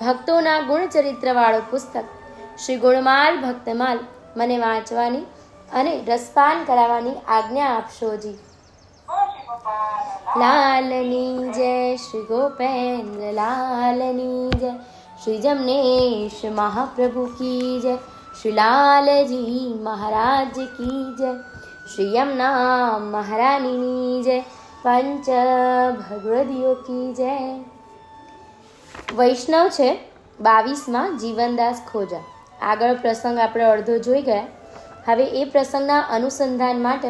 ભક્તોના ગુણચરિત્રવાળું પુસ્તક, શ્રી ગુણમાલ ભક્તમાલ, મને વાંચવાની અને રસપાન કરાવવાની આજ્ઞા આપશોજી લાલની જય શ્રી ગોપેન્દ્ર, લાલની જય શ્રી જમનેશ મહાપ્રભુ કી જય, શ્રી લાલજી મહારાજ કી જય, શ્રી યમના મહારાણીની જય, પંચ ભગવદીઓ કી જય. વૈષ્ણવ છે, બાવીસમાં જીવનદાસ ખોજા. આગળ પ્રસંગ આપણે અડધો જોઈ ગયા. હવે એ પ્રસંગના અનુસંધાન માટે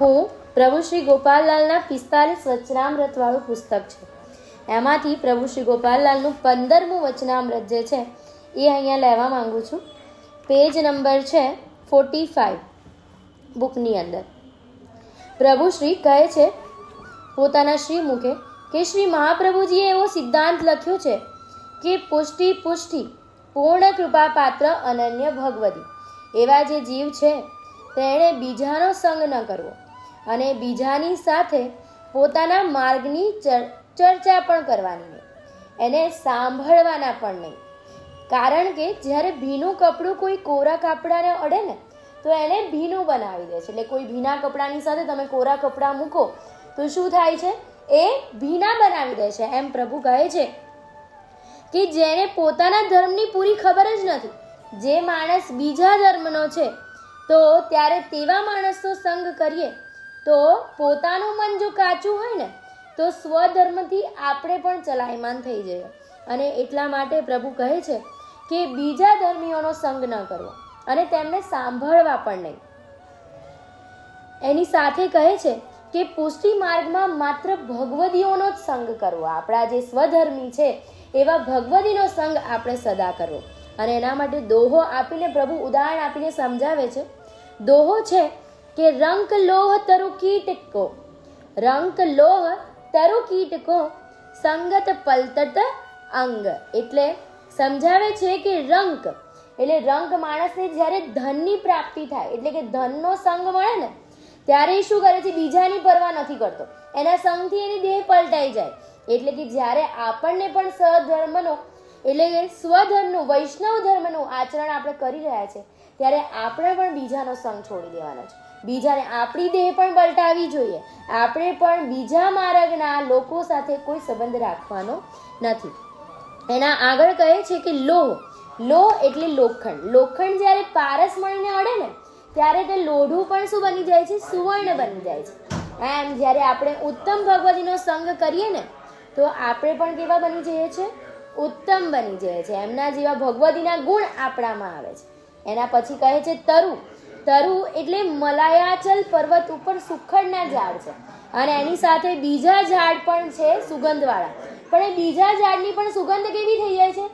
હું પ્રભુ શ્રી ગોપાલલાલના પિસ્તાલીસ વચનામૃતવાળું પુસ્તક છે. એમાંથી પ્રભુ શ્રી ગોપાલલાલનું પંદરમું વચનામૃત જે છે, એ અહીંયા લેવા માગું છું. પેજ નંબર છે ફોર્ટી ફાઇવ બુકની અંદર. પ્રભુ શ્રી કહે છે, પોતાના શ્રી મુખે કે શ્રી મહાપ્રભુજીએ એવો સિદ્ધાંત લખ્યો છે કે પુષ્ટિ પુષ્ટિ, પૂર્ણ કૃપા પાત્ર અનન્ય ભગવદી એવા જે જીવ છે, તેણે બીજાનો સંગ ન કરવો અને બીજાની સાથે પોતાના માર્ગની ચર- ચર્ચા પણ કરવાની નહીં. એને સાંભળવાના પણ નહીં. કારણ કે જ્યારે ભીનું કપડું કોઈ કોરા કપડાને અડે ને, તો એને ભીનું બનાવી દે છે. એટલે કોઈ ભીના કપડાની સાથે તમે કોરા કપડાં મૂકો, તો શું થાય છે? એ ભીના બનાવી દે છે. એમ પ્રભુ કહે છે કે જેને પોતાના ધર્મની પૂરી ખબર જ નથી, જે માણસ બીજા ધર્મનો છે, તો ત્યારે તેવા માણસનો સંગ કરીએ. તો પોતાનું મન જો કાચું હોય ને, તો સ્વધર્મથી આપણે પણ ચલાયમાન થઈ જઈએ. અને એટલા માટે પ્રભુ કહે છે કે બીજા ધર્મીઓનો સંગ ન કરવો અને તેમને સાંભળવા પણ નહીં. એની સાથે કહે છે કે પુષ્ટિ માર્ગમાં માત્ર ભગવદીઓનો જ સંગ કરવો. આપણા જે સ્વધર્મી છે, એવા ભગવદીનો સંગ આપણે સદા કરવો. અને એના માટે દોહો આપીને પ્રભુ ઉદાહરણ આપીને સમજાવે છે. દોહો છે કે રંક લોહ તરુ કીટકો રંક લોહ તરુ કીટકો સંગત પલતત અંગ. એટલે સમજાવે છે કે રંક. એટલે રંક માણસને જ્યારે ધનની પ્રાપ્તિ થાય, એટલે કે ધનનો સંગ મળે ને ત્યારે એ શું કરે છે? બીજાની પરવા નથી કરતો. એના સંગથી એની દેહ પલટાઈ જાય. એટલે કે જ્યારે આપણને પણ સધર્મનો એટલે કે સ્વધર્મનું, વૈષ્ણવ ધર્મનું આચરણ આપણે કરી રહ્યા છે, ત્યારે આપણે પણ બીજાનો સંગ છોડી દેવાનો છે. બીજાને આપણી દેહ પણ પલટાવી જોઈએ. આપણે પણ બીજા માર્ગના લોકો સાથે કોઈ સંબંધ રાખવાનો નથી. એના આગળ કહે છે કે લોહ લોહ એટલે લોખંડ. લોખંડ જ્યારે પારસ મળીને અડે ને ત્યારે તે લોઢું પણ શું બની જાય છે? સુવર્ણ બની જાય છે. એમ જ્યારે આપણે ઉત્તમ ભગવતીનો સંગ કરીએ ને, તો આપણે પણ કેવા બની જઈએ છીએ? ઉત્તમ બની જઈએ છીએ. એમના જેવા ભગવતીના ગુણ આપણામાં આવે છે. એના પછી કહે છે તરુ. તરુ એટલે મલાયાચલ પર્વત ઉપર સુખડના ઝાડ છે. અને એની સાથે બીજા ઝાડ પણ છે સુગંધવાળા. પણ એ બીજા ઝાડની પણ સુગંધ કેવી થઈ જાય છે?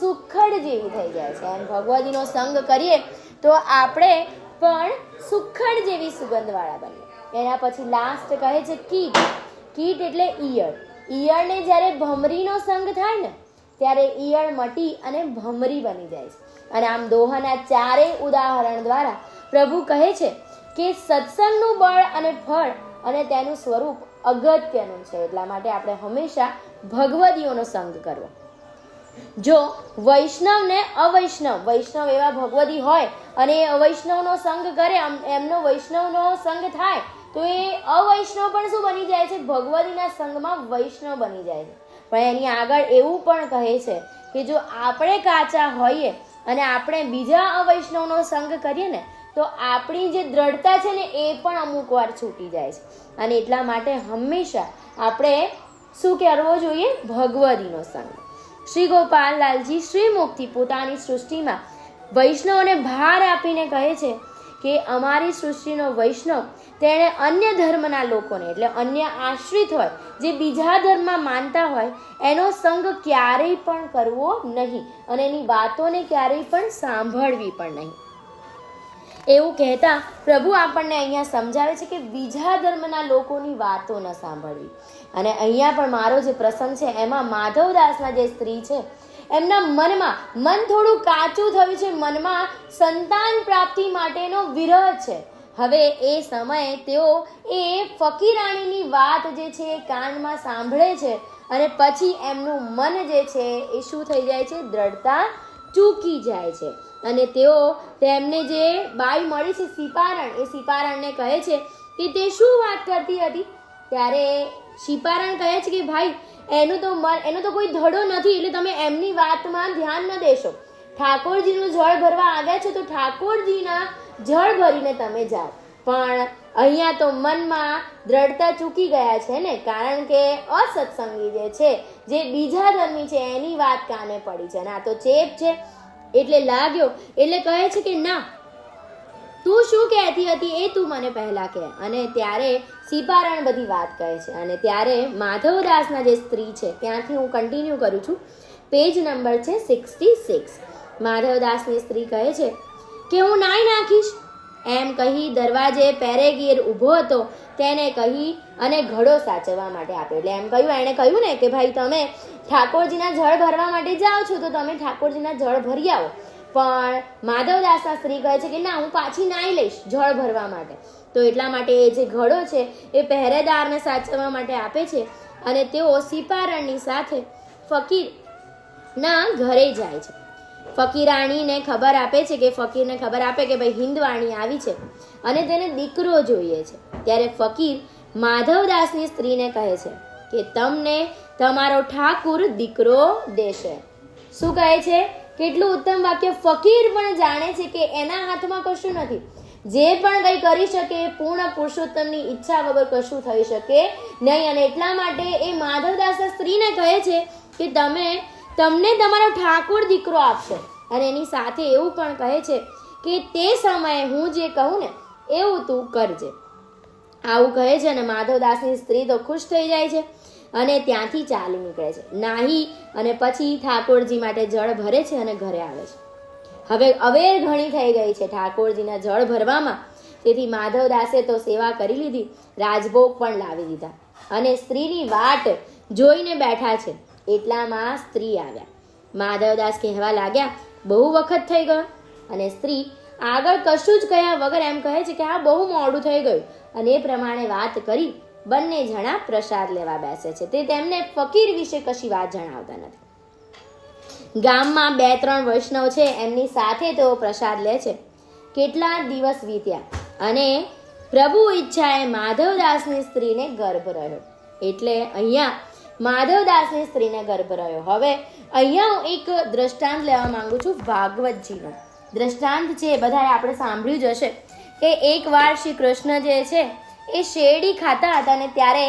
સુખડ જેવી થઈ જાય છે. એમ ભગવતીનો સંગ કરીએ, તો આપણે પણ સુખડ જેવી સુગંધવાળા બનીએ એના પછી લાસ્ટ કહે છે કીટ. કીટ એટલે ઈયળ. ઈયળને જ્યારે ભમરીનો સંગ થાય ને, ત્યારે ઈયળ મટી અને ભમરી બની જાય છે. અને આમ દોહાના ચારેય ઉદાહરણ દ્વારા પ્રભુ કહે છે કે સત્સંગનું બળ અને ફળ અને તેનું સ્વરૂપ અગત્યનું છે. એટલા માટે આપણે હંમેશા ભગવદીઓનો સંગ કરવો. જો વૈષ્ણવને અવૈષ્ણવ, વૈષ્ણવ એવા ભગવદી હોય અને એ અવૈષ્ણવનો સંગ કરે એમનો વૈષ્ણવનો સંગ થાય, તો એ અવૈષ્ણવ પણ શું બની જાય છે? ભગવદીના સંગમાં વૈષ્ણવ બની જાય છે. પણ એની આગળ એવું પણ કહે છે કે જો આપણે કાચા હોઈએ અને આપણે બીજા અવૈષ્ણવનો સંગ કરીએ ને, તો આપણી જે દ્રઢતા છે ને, એ પણ અમુક વાર છૂટી જાય છે. અને એટલા માટે હંમેશા આપણે શું કરવો જોઈએ? ભગવદીનો સંગ. શ્રી ગોપાલલાલજી શ્રીમુખથી પોતાની સૃષ્ટિમાં વૈષ્ણવને ભાર આપીને કહે છે કે અમારી સૃષ્ટિનો વૈષ્ણવ તેણે અન્ય ધર્મના લોકોને, એટલે અન્ય આશ્રિત હોય, જે બીજા ધર્મમાં માનતા હોય, એનો સંગ ક્યારેય પણ કરવો નહીં અને એની વાતોને ક્યારેય પણ સાંભળવી પણ નહીં. એવું કહેતા પ્રભુ આપણને અહીંયા સમજાવે છે કે બીજા ધર્મના લોકોની વાતો ન સાંભળવી. અને અહીંયા પણ મારો જે પ્રસંગ છે, એમાં માધવદાસના જે સ્ત્રી છે, એમના મનમાં, મન થોડું કાચું થયું છે, મનમાં સંતાન પ્રાપ્તિ માટેનો વિરહ છે. હવે એ સમયે તેઓ એ ફકીરાણીની વાત જે છે એ કાનમાં સાંભળે છે અને પછી એમનું મન જે છે એ શું થઈ જાય છે, દ્રઢતા ચૂકી જાય છે. અને તેઓ તેમને જે બાઈ મળી છે, સિપારણ, એ સિપારણને કહે છે કે તે શું વાત કરતી હતી? ત્યારે સિપારણ કહે છે કે ભાઈ, એનું તો મન, એનો તો કોઈ ધડો નથી, એટલે તમે એમની વાતમાં ધ્યાન ન દેશો. ઠાકોરજીનું જળ ભરવા આવ્યા છો તો ઠાકોરજીના જળ ભરીને તમે જાઓ. પણ અહીંયા તો મનમાં દ્રઢતા ચૂકી ગયા છે ને, કારણ કે અસત્સંગી જે છે, જે બીજા ધર્મી છે, એની વાત કાને પડી છે? અને આ તો ચેપ છે. એટલે લાગ્યો, એટલે કહે છે કે ના તું શું કહેતી હતી એ તું મને પહેલાં કહે. અને ત્યારે સિપારણ બધી વાત કહે છે. અને ત્યારે માધવદાસના જે સ્ત્રી છે, ત્યાંથી હું કન્ટિન્યુ કરું છું. પેજ નંબર છે સિક્સટી સિક્સ માધવદાસની સ્ત્રી કહે છે કે, હું નાઈ નાખીશ. એમ કહી દરવાજે પેરેગીર ઊભો હતો. તેને કહી અને ઘડો સાચવવા માટે આપ્યો. એટલે એમ કહ્યું, એણે કહ્યું ને કે, ભાઈ, તમે ઠાકોરજીના જળ ભરવા માટે જાઓ છો, તો તમે ઠાકોરજીના જળ ભરી આવો. પણ માધવદાસના સ્ત્રી કહે છે કે ના, હું પાછી નાઈ લઈશ જળ ભરવા માટે. તો એટલા માટે એ જે ઘડો છે, એ પહેરેદારને સાચવવા માટે આપે છે અને તેઓ સિપારણની સાથે ફકીરના ઘરે જાય છે. ફકીરાણીને ખબર આપે છે કે ફકીરને ખબર આપે કે ભાઈ હિન્દવાણી આવી છે અને તેને દીકરો જોઈએ છે. ત્યારે ફકીર માધવદાસની સ્ત્રીને કહે છે કે તમને તમારો ઠાકુર દીકરો દેશે. શું કહે છે? કેટલું ઉત્તમ વાક્ય ફકીર પણ જાણે છે કે એના હાથમાં કશું નથી. જે પણ કંઈ કરી શકે, પૂર્ણ પુરુષોત્તમની ઈચ્છા વગર કશું થઈ શકે નહીં. અને એટલા માટે એ માધવદાસ સ્ત્રીને કહે છે કે તમે, તમને તમારો ઠાકોર દીકરો આપશે. અને એની સાથે એવું પણ કહે છે કે તે સમયે હું જે કહું ને, એવું તું કરજે. આવું કહે છે અને માધવદાસની સ્ત્રી તો ખુશ થઈ જાય છે. અને ત્યાંથી ચાલી નીકળે છે. નાહી અને પછી ઠાકોરજી માટે જળ ભરે છે અને ઘરે આવે છે. હવે અવેર ઘણી થઈ ગઈ છે ઠાકોરજીના જળ ભરવામાં. તેથી માધવદાસે તો સેવા કરી લીધી, રાજભોગ પણ લાવી દીધા. અને સ્ત્રીની વાટ જોઈને બેઠા છે. એટલામાં સ્ત્રી આવ્યા. માધવદાસ કહેવા લાગ્યા, બહુ વખત થઈ ગયો. અને સ્ત્રી, આગળ કશું જ કહ્યા વગર એમ કહે છે કે આ બહુ મોડું થઈ ગયું. અને એ પ્રમાણે વાત કરી બંને જણા પ્રસાદ લેવા બેસે છે. તે તેમને ફકીર વિશે કશી વાત જણાવતા નથી. ગામમાં બે ત્રણ વૈષ્ણવ છે, એમની સાથે તેઓ પ્રસાદ લે છે. કેટલા દિવસ વીત્યા અને પ્રભુ ઈચ્છાએ માધવદાસની સ્ત્રીને ગર્ભ રહ્યો. એટલે અહીંયા માધવદાસની સ્ત્રીને ગર્ભ રહ્યો. હવે અહીંયા હું એક દ્રષ્ટાંત લેવા માંગુ છું, ભાગવતજીનો. દ્રષ્ટાંત છે બધાએ આપણે સાંભળ્યું જ હશે કે એકવાર શ્રી કૃષ્ણ જે છે એ શેરડી ખાતા હતા અને ત્યારે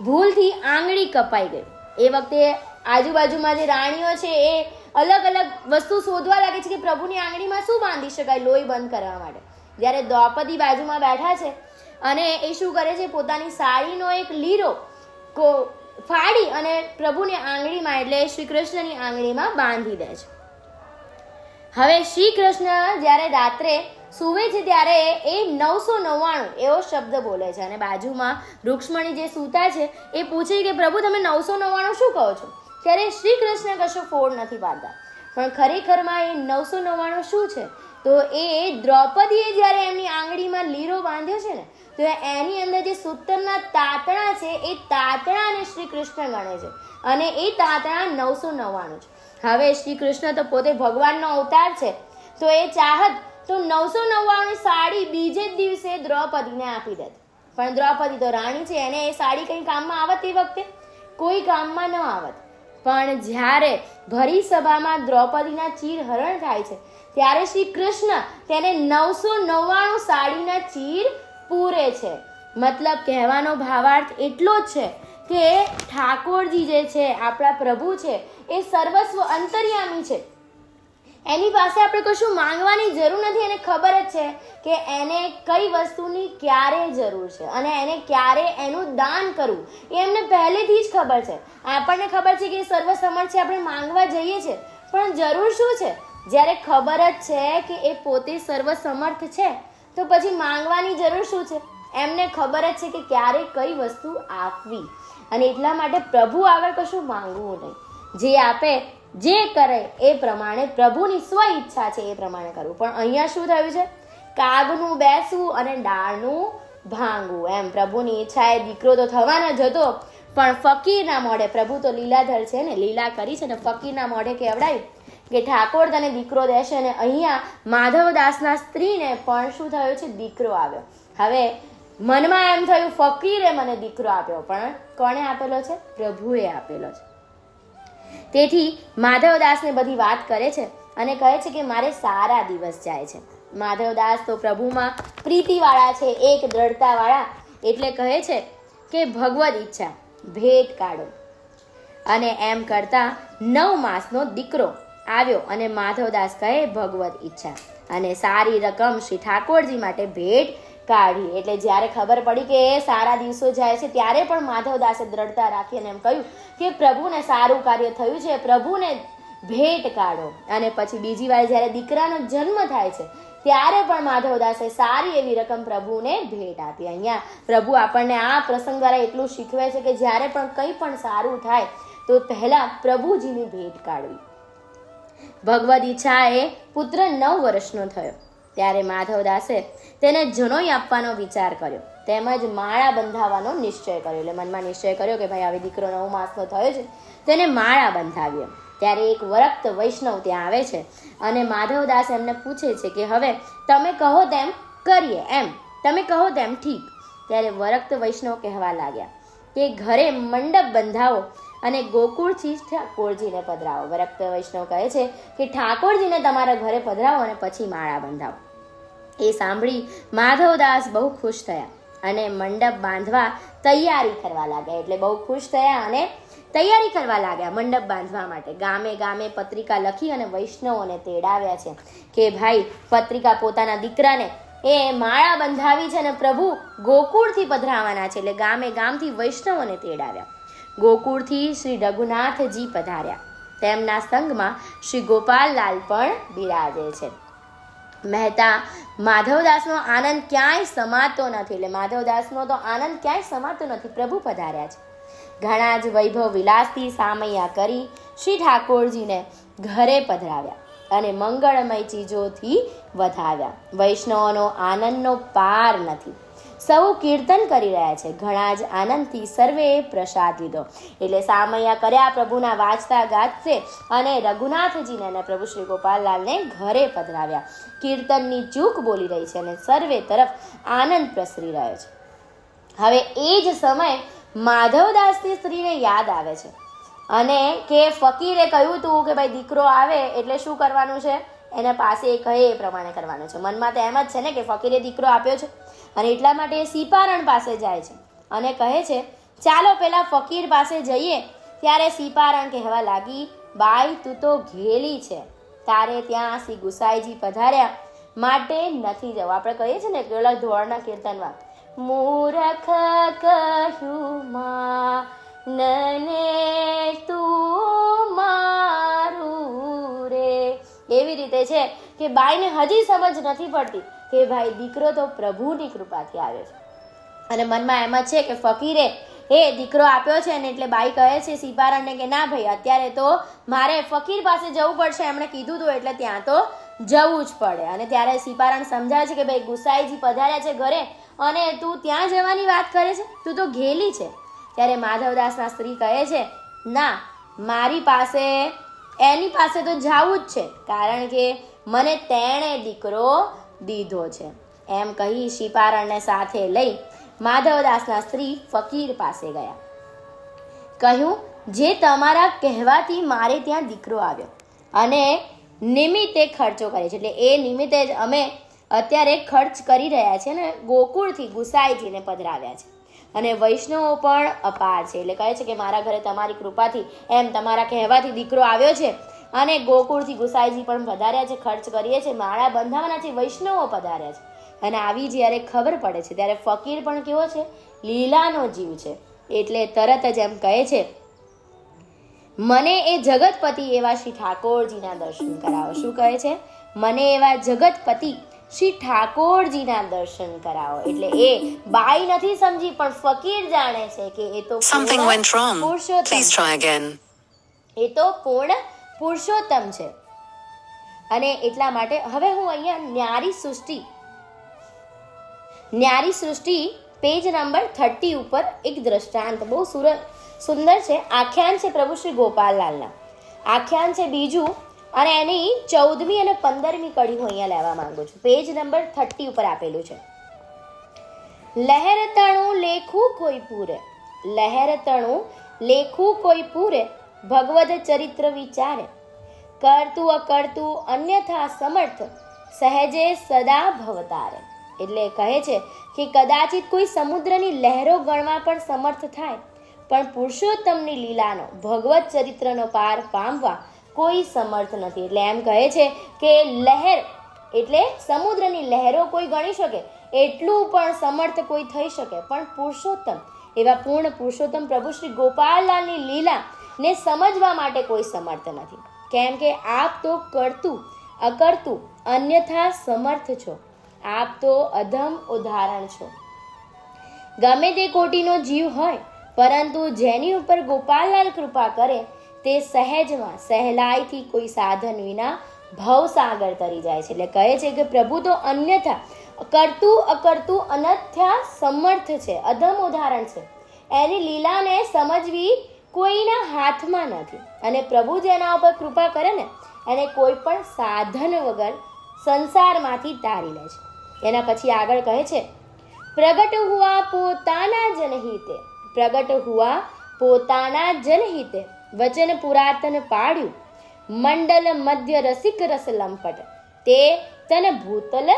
ભૂલથી આંગળી કપાઈ ગઈ. એ વખતે આજુબાજુમાં જે રાણીઓ છે એ અલગ અલગ વસ્તુ શોધવા લાગે છે કે પ્રભુની આંગળીમાં શું બાંધી શકાય લોહી બંધ કરવા માટે. જ્યારે દ્રૌપદી બાજુમાં બેઠા છે અને એ શું કરે છે? પોતાની સાડીનો એક લીરો કો ફાડી અને પ્રભુની આંગળીમાં એટલે શ્રી કૃષ્ણની આંગળીમાં બાંધી દે છે. હવે શ્રી કૃષ્ણ જ્યારે રાત્રે સૂવે છે ત્યારે એ નવસો નવ્વાણું એવો શબ્દ બોલે છે. અને બાજુમાં રૂક્ષ્મણી જે સૂતા છે, એ પૂછે કે, પ્રભુ, તમે નવસો નવ્વાણું શું કહો છો? ત્યારે શ્રી કૃષ્ણ કશો ફોડ નથી પાડતા. પણ ખરેખરમાં એ નવસો નવ્વાણું શું છે? તો એ દ્રૌપદીએ જ્યારે એમની આંગળીમાં લીરો બાંધ્યો છે ને, તો એની અંદર જે સૂતરના તાતણા છે, એ તાતણાને શ્રી કૃષ્ણ ગણે છે. અને એ તાતણા નવસો નવ્વાણું છે. હવે શ્રી કૃષ્ણ તો પોતે ભગવાનનો અવતાર છે. તો એ ચાહત તો નવસો નવ્વાણું સાડી બીજે જ દિવસે દ્રૌપદીને આપી દેત પણ દ્રૌપદી તો રાણી છે, એને એ સાડી કંઈ કામમાં આવત એ વખતે? કોઈ કામમાં ન આવત. પણ જ્યારે ભરી સભામાં દ્રૌપદીના ચીર હરણ થાય છે, ત્યારે શ્રી કૃષ્ણ તેને નવસો નવ્વાણું સાડીના ચીર પૂરે છે. મતલબ કહેવાનો ભાવાર્થ એટલો જ છે કે ઠાકોરજી જે છે, આપણા પ્રભુ છે, એ સર્વસ્વ અંતર્યામી છે. એની પાસે આપણે કશું માંગવાની જરૂર નથી એને ખબર જ છે કે એને કઈ વસ્તુની ક્યારે જરૂર છે અને એને ક્યારે એનું દાન કરવું. એ એમને પહેલેથી જ ખબર છે. આપણને ખબર છે કે એ સર્વસમર્થ છે, આપણે માંગવા જઈએ છીએ. પણ જરૂર શું છે? જ્યારે ખબર જ છે કે એ પોતે સર્વસમર્થ છે, તો પછી માંગવાની જરૂર શું છે? એમને ખબર જ છે કે ક્યારે કઈ વસ્તુ આપવી. અને એટલા માટે પ્રભુ આગળ કશું માંગવું નહીં. જે આપે જે કરે એ પ્રમાણે પ્રભુની સ્વ ઈચ્છા છે એ પ્રમાણે કરવું. પણ અહીંયા શું થયું છે? કાગનું બેસવું અને ડાળનું ભાંગવું. એમ, પ્રભુની ઈચ્છા એ દીકરો તો થવાનો જ હતો, પણ ફકીરના મોઢે, પ્રભુ તો લીલાધર છે ને, લીલા કરી છે ને ફકીરના મોઢે કહેવડાયું કે ઠાકોર તને દીકરો દેશે ને અહીંયા માધવદાસના સ્ત્રીને પણ શું થયું છે? દીકરો આવ્યો. હવે મનમાં એમ થયું, ફકીરે મને દીકરો આપ્યો, પણ કોણે આપેલો છે? પ્રભુએ આપેલો છે. તેથી માધવદાસને બધી વાત કરે છે અને કહે છે કે મારે સારા દિવસ જાય છે. માધવદાસ તો પ્રભુમાં પ્રીતિવાળા છે, એક દ્રઢતાવાળા. એટલે કહે છે કે ભગવદ ઈચ્છા, ભેટ કાઢો. અને એમ કરતા નવ માસનો દીકરો આવ્યો અને માધવદાસ કહે ભગવદ ઈચ્છા. અને સારી રકમ શ્રી ઠાકોરજી માટે ભેટ કાઢી. એટલે જ્યારે ખબર પડી કે એ સારા દિવસો જાય છે, ત્યારે પણ માધવદાસે દ્રઢતા રાખી અને એમ કહ્યું કે પ્રભુને સારું કાર્ય થયું છે, પ્રભુને ભેટ કાઢો. અને પછી બીજી વાર જ્યારે દીકરાનો જન્મ થાય છે, ત્યારે પણ માધવદાસે સારી એવી રકમ પ્રભુને ભેટ આપી. અહીંયા પ્રભુ આપણને આ પ્રસંગ દ્વારા એટલું શીખવે છે કે જ્યારે પણ કંઈ પણ સારું થાય, તો પહેલાં પ્રભુજીની ભેટ કાઢવી. ભગવદ ઈચ્છા એ પુત્ર નવ વર્ષનો થયો. ત્યારે માધવદાસે તેને જનોઈ આપવાનો વિચાર કર્યો. તેમજ માળા બંધાવવાનો નિશ્ચય કર્યો. એટલે મનમાં નિશ્ચય કર્યો કે ભાઈ હવે દીકરો નવ માસનો થયો છે. તેને માળા બંધાવ્યો. ત્યારે એક વરક્ત વૈષ્ણવ ત્યાં આવે છે અને માધવદાસ એમને પૂછે છે કે, હવે તમે કહો તેમ કરીએ. એમ, તમે કહો તેમ ઠીક. ત્યારે વરક્ત વૈષ્ણવ કહેવા લાગ્યા કે, ઘરે મંડપ બંધાવો અને ગોકુળથી ઠાકોરજીને પધરાવો. વરક્ત વૈષ્ણવ કહે છે કે ઠાકોરજીને તમારા ઘરે પધરાવો અને પછી માળા બંધાવો. એ સાંભળી માધવદાસ બહુ ખુશ થયા અને મંડપ બાંધવા તૈયારી કરવા લાગ્યા. એટલે બહુ ખુશ થયા અને તૈયારી કરવા લાગ્યા મંડપ બાંધવા માટે. ગામે ગામે પત્રિકા લખી અને વૈષ્ણવોને તેડાવ્યા છે કે ભાઈ, પત્રિકા પોતાના દીકરાને એ માળા બંધાવી છે અને પ્રભુ ગોકુળથી પધરાવાના છે. એટલે ગામે ગામથી વૈષ્ણવોને તેડાવ્યા. ગોકુળથી શ્રી રઘુનાથજી પધાર્યા. તેમના સંગમાં શ્રી ગોપાલલાલ પણ બિરાજે છે. મહેતા માધવદાસનો આનંદ ક્યાંય સમાતો નથી. એટલે માધવદાસનો તો આનંદ ક્યાંય સમાતો નથી. પ્રભુ પધાર્યા છે. ઘણા જ વૈભવ વિલાસથી સામૈયા કરી શ્રી ઠાકોરજીને ઘરે પધરાવ્યા અને મંગળમય ચીજોથી વધાવ્યા. વૈષ્ણવોનો આનંદનો પાર નથી. સૌ કીર્તન કરી રહ્યા છે. ઘણા જ આનંદથી સર્વે પ્રસાદ લીધો. એટલે સામૈયા કર્યા, પ્રભુના વાંચતા ગાજશે અને રઘુનાથજીને અને પ્રભુ શ્રી ગોપાલલાલને ઘરે પધરાવ્યા. કીર્તનની ચૂક બોલી રહી છે અને સર્વે તરફ આનંદ પ્રસરી રહ્યો છે. હવે એ જ સમય માધવદાસની સ્ત્રીને યાદ આવે છે. અને કે ફકીરે કહ્યું હતું કે ભાઈ દીકરો આવે એટલે શું કરવાનું છે? એના પાસે એ કહે એ પ્રમાણે કરવાનું છે. મનમાં તો એમ જ છે ને કે ફકીરે દીકરો આપ્યો છે અને એટલા માટે એ સીપારણ પાસે જાય છે અને કહે છે, ચાલો પેલા ફકીર પાસે જઈએ. ત્યારે સીપારણ કહેવા લાગી, બાઈ, તું તો ઘેલી છે. તારે ત્યાં શ્રી ગુસાઈજી પધાર્યા માટે નથી જવું. આપણે કહીએ છીએ ને પેલા ધોળના કીર્તનમાં, મૂરખ કહ્યું માં નને તું રે એવી રીતે છે કે બાઈને હજી સમજ નથી પડતી કે ભાઈ દીકરો તો પ્રભુની કૃપાથી આવે છે. અને મનમાં એમ જ છે કે ફકીરે એ દીકરો આપ્યો છે ને એટલે બાઈ કહે છે સિપારણને કે ના ભાઈ, અત્યારે તો મારે ફકીર પાસે જવું પડશે. એમણે કીધું હતું એટલે ત્યાં તો જવું જ પડે. અને ત્યારે સિપારણ સમજાય છે કે ભાઈ ગુસાઈજી પધાર્યા છે ઘરે અને તું ત્યાં જવાની વાત કરે છે? તું તો ઘેલી છે. ત્યારે માધવદાસના સ્ત્રી કહે છે, ના, મારી પાસે એની પાસે તો જવું જ છે, કારણ કે મને તેણે દીકરો દીધો છે. એમ કહી શિપારણને સાથે લઈ માધવદાસના સ્ત્રી ફકીર પાસે ગયા. કહ્યું, જે તમારા કહેવાથી મારે ત્યાં દીકરો આવ્યો અને નિમિત્તે ખર્ચો કરે છે. એટલે એ નિમિત્તે જ અમે અત્યારે ખર્ચ કરી રહ્યા છે ને, ગોકુળથી ગુસાઈજીને પધરાવ્યા છે. અને વૈષ્ણવો પણ અપાર છે. એટલે કહે છે કે મારા ઘરે તમારી કૃપાથી એમ તમારા કહેવાથી દીકરો આવ્યો છે અને ગોકુળથી ગુસાઈજી પણ પધાર્યા છે, ખર્ચ કરીએ છીએ માળા બંધાવવાનાથી વૈષ્ણવો પધાર્યા છે. અને આવી જ્યારે ખબર પડે છે, ત્યારે ફકીર પણ કેવો છે? લીલાનો જીવ છે. એટલે તરત જ એમ કહે છે, મને એ જગતપતિ એવા શ્રી ઠાકોરજીના દર્શન કરાવો. શું કહે છે? મને એવા જગતપતિ શ્રી ઠાકોરજીના દર્શન કરાવો. એટલે એ બાઈ નથી સમજી પણ ફકીર જાણે છે કે એ તો something went wrong please try again એ તો પૂર્ણ પુરુષોત્તમ છે. અને એટલા માટે હવે હું અહીંયા ન્યારી સૃષ્ટિ ન્યારી સૃષ્ટિ પેજ નંબર થર્ટી ઉપર એક દ્રષ્ટાંત. બહુ સુર સુંદર છે. આખ્યાન છે પ્રભુ શ્રી ગોપાલલાલના. આખ્યાન છે બીજું અને એની ચૌદમી અને પંદરમી કડી હું અહીંયા લેવા માંગુ છું. પેજ નંબર થર્ટી ઉપર આપેલું છે. લહેર તણું લેખું કોઈ પૂરે. લહેર તણું લેખું કોઈ પૂરે. ભગવદ ચરિત્ર વિચારે. કરતું અકર્તું અન્યથા સમર્થ. સહેજે સદા ભવતારે. એટલે કહે છે કે કદાચિત કોઈ સમુદ્રની લહેરો ગણવા પણ સમર્થ થાય. પણ પુરુષોત્તમની લીલાનો ભગવત ચરિત્રનો પાર પામવા કોઈ સમર્થ નથી. એટલે એમ કહે છે કે લહેર એટલે સમુદ્રની લહેરો કોઈ ગણી શકે, એટલું પણ સમર્થ કોઈ થઈ શકે. પણ પુરુષોત્તમ, એવા પૂર્ણ પુરુષોત્તમ પ્રભુ શ્રી ગોપાલલાલની લીલા ને સમજવા માટે કોઈ સમર્થ નથી. કેમ કે આપ તો કરતું, અકર્તું, અન્યથા સમર્થ છો. આપ તો અધમ ઉદાહરણ છો. ગમે તે કોટીનો જીવ હોય, પરંતુ જેની ઉપર ગોપાલલાલ કૃપા કરે તે સહેજમાં સહેલાઈથી કોઈ સાધન વિના ભવસાગર તરી જાય છે. એટલે કહે છે કે પ્રભુ તો અન્યથા કરતું અકર્તું અનથ્યા સમર્થ છે. અધમ ઉદાહરણ છે. એની લીલાને સમજવી કોઈના હાથમાં નથી. અને પ્રભુ જેના ઉપર કૃપા કરે ને, એને કોઈ પણ સાધન વગર સંસારમાંથી તારી લે છે. એના પછી આગળ કહે છે, પ્રગટ હુઆ પોતાના જનહિતે, પ્રગટ હુઆ પોતાના જનહિતે વચન પુરાતન પાડ્યું. મંડલ મધ્ય રસિક રસ લંપટ. તે તને ભૂતલ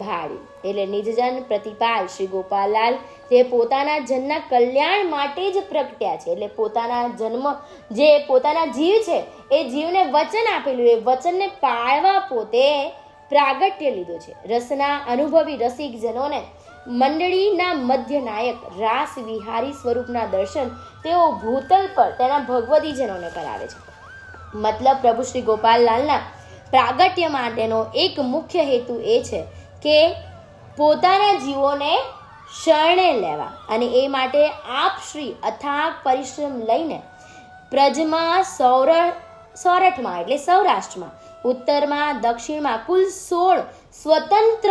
ભાડ્યું એટલે નિજજન પ્રતિપાલ શ્રી ગોપાલલાલ તે પોતાના જનના કલ્યાણ માટે જ પ્રગટ્યા છે. એટલે પોતાના જન્મ, જે પોતાના જીવ છે, એ જીવને વચન આપેલું, એ વચનને પાળવા પોતે પ્રાગટ્ય લીધું છે. રસના અનુભવી રસિક જનોને મંડળીના મધ્ય નાયક રાસ વિહારી સ્વરૂપના દર્શન તેઓ ભૂતલ પર તેના ભગવતીજનોને કરાવે છે. મતલબ પ્રભુ શ્રી ગોપાલલાલના પ્રાગટ્ય માટેનો એક મુખ્ય હેતુ એ છે કે પોતાના જીવોને શરણે લેવા અને એ માટે આપ શ્રી અથાગ પરિશ્રમ લઈને પ્રજમાં સૌર સોરઠમાં એટલે સૌરાષ્ટ્રમાં, ઉત્તરમાં, દક્ષિણમાં કુલ સોળ સ્વતંત્ર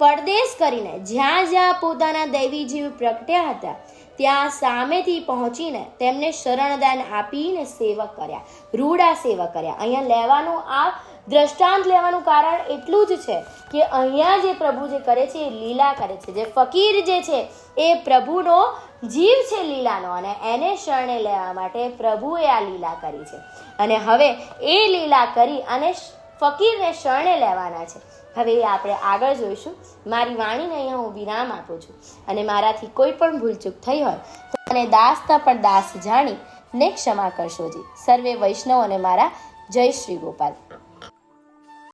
પરદેશ કરીને જ્યાં જ્યાં પોતાના દૈવી જીવ પ્રગટ્યા હતા, ત્યાં સામેથી પહોંચીને તેમને શરણદાન આપીને સેવક કર્યા રૂડા સેવક કર્યા. અહીંયા લેવાનું આ દ્રષ્ટાંત લેવાનું કારણ એટલું જ છે કે અહીંયા જે પ્રભુ જે કરે છે એ લીલા કરે છે. જે ફકીર જે છે એ પ્રભુનો જીવ છે લીલાનો અને એને શરણે લેવા માટે પ્રભુએ આ લીલા કરી છે. અને હવે એ લીલા કરી અને ફકીરને શરણે લેવાના છે. હવે આપણે આગળ જોઈશું. મારી વાણીને અહીંયા હું વિરામ આપું છું. અને મારાથી કોઈ પણ ભૂલચૂક થઈ હોય, તો મને દાસતા પણ દાસ જાણી ને ક્ષમા કરશોજી સર્વે વૈષ્ણવ અને મારા જય શ્રી ગોપાલ.